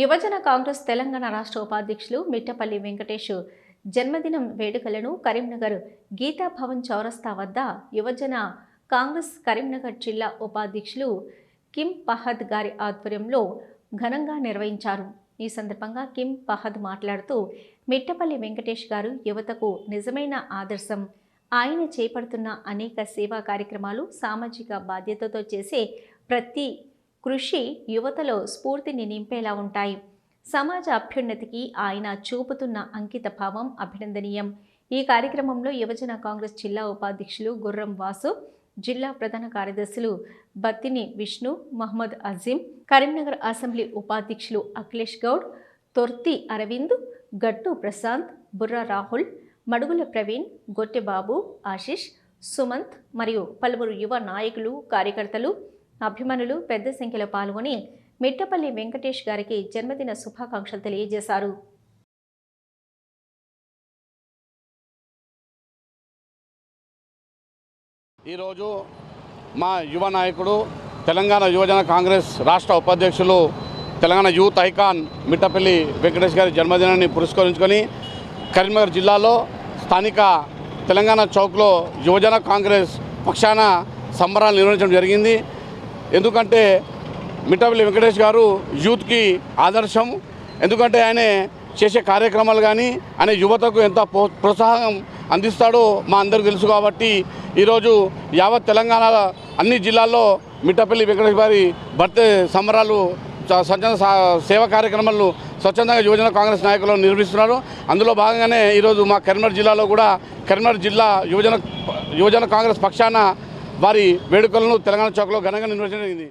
యువజన కాంగ్రెస్ తెలంగాణ రాష్ట్ర ఉపాధ్యక్షులు మిట్టపల్లి వెంకటేష్ జన్మదినం వేడుకలను కరీంనగర్ గీతా భవన్ చౌరస్తా వద్ద యువజన కాంగ్రెస్ కరీంనగర్ జిల్లా ఉపాధ్యక్షులు కిమ్ పహద్ గారి ఆధ్వర్యంలో ఘనంగా నిర్వహించారు. ఈ సందర్భంగా కిమ్ పహద్ మాట్లాడుతూ మిట్టపల్లి వెంకటేష్ గారు యువతకు నిజమైన ఆదర్శం. ఆయన చేపడుతున్న అనేక సేవా కార్యక్రమాలు సామాజిక బాధ్యతతో చేసే ప్రతి కృషి యువతలో స్ఫూర్తిని నింపేలా ఉంటాయి. సమాజ అభ్యున్నతికి ఆయన చూపుతున్న అంకిత భావం అభినందనీయం. ఈ కార్యక్రమంలో యువజన కాంగ్రెస్ జిల్లా ఉపాధ్యక్షులు గుర్రం వాసు జిల్లా ప్రధాన కార్యదర్శులు బత్తిని విష్ణు మహమ్మద్ అజీం కరీంనగర్ అసెంబ్లీ ఉపాధ్యక్షులు అఖిలేష్ గౌడ్ తొర్తి అరవింద్ గట్టు ప్రశాంత్ బుర్రా రాహుల్ మడుగుల ప్రవీణ్ గొట్టెబాబు ఆశిష్ సుమంత్ మరియు పలువురు యువ నాయకులు కార్యకర్తలు అభిమానులు పెద్ద సంఖ్యలో పాల్గొని మిట్టపల్లి వెంకటేష్ గారికి జన్మదిన శుభాకాంక్షలు తెలియజేశారు. ఈరోజు మా యువ నాయకుడు తెలంగాణ యువజన కాంగ్రెస్ రాష్ట్ర ఉపాధ్యక్షులు తెలంగాణ యూత్ ఐకాన్ మిట్టపల్లి వెంకటేష్ గారి జన్మదినాన్ని పురస్కరించుకొని కరీంనగర్ జిల్లాలో స్థానిక తెలంగాణ చౌక్లో యువజన కాంగ్రెస్ పక్షాన సంబరాలు నిర్వహించడం జరిగింది. ఎందుకంటే మిఠాపల్లి వెంకటేష్ గారు యూత్కి ఆదర్శం. ఎందుకంటే ఆయన చేసే కార్యక్రమాలు కానీ ఆయన యువతకు ఎంత ప్రోత్సాహం అందిస్తాడో మా అందరూ తెలుసు కాబట్టి ఈరోజు యావత్ తెలంగాణ అన్ని జిల్లాల్లో మిట్టపల్లి వెంకటేష్ గారి బర్త్డే సంబరాలు స్వచ్ఛంద సేవా కార్యక్రమాలు స్వచ్ఛందంగా యువజన కాంగ్రెస్ నాయకులు నిర్వహిస్తున్నారు. అందులో భాగంగానే ఈరోజు మా కరీంనగర్ జిల్లాలో కూడా కరీంనగర్ జిల్లా యువజన యువజన కాంగ్రెస్ పక్షాన వారి వేడుకలను తెలంగాణ చౌక్లో ఘనంగా నిర్వహించడం జరిగింది.